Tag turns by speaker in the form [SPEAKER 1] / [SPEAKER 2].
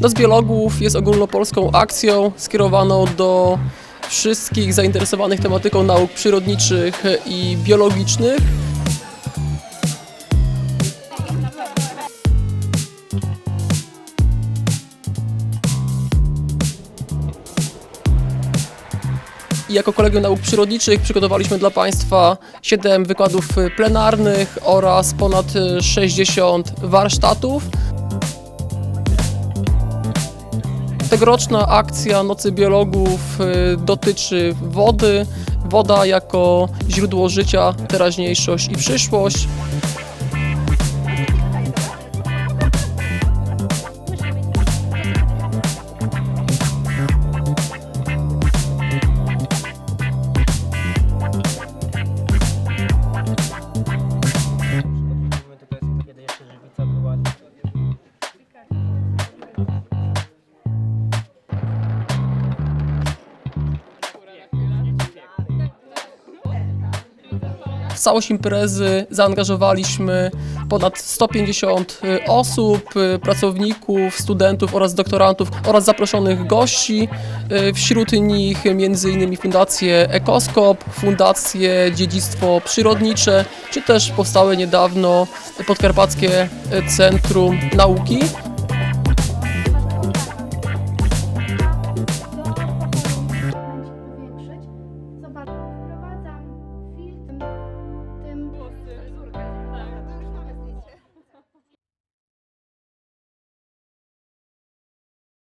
[SPEAKER 1] Noc Biologów jest ogólnopolską akcją skierowaną do wszystkich zainteresowanych tematyką nauk przyrodniczych i biologicznych. I jako Kolegium Nauk Przyrodniczych przygotowaliśmy dla Państwa 7 wykładów plenarnych oraz ponad 60 warsztatów. Tegoroczna akcja Nocy Biologów y, dotyczy wody. Woda jako źródło życia, teraźniejszość i przyszłość. W całość imprezy zaangażowaliśmy ponad 150 osób, y, pracowników, studentów oraz doktorantów oraz zaproszonych gości. Y, Wśród nich m.in. Fundację Ekoskop, Fundację Dziedzictwo Przyrodnicze, czy też powstałe niedawno Podkarpackie Centrum Nauki.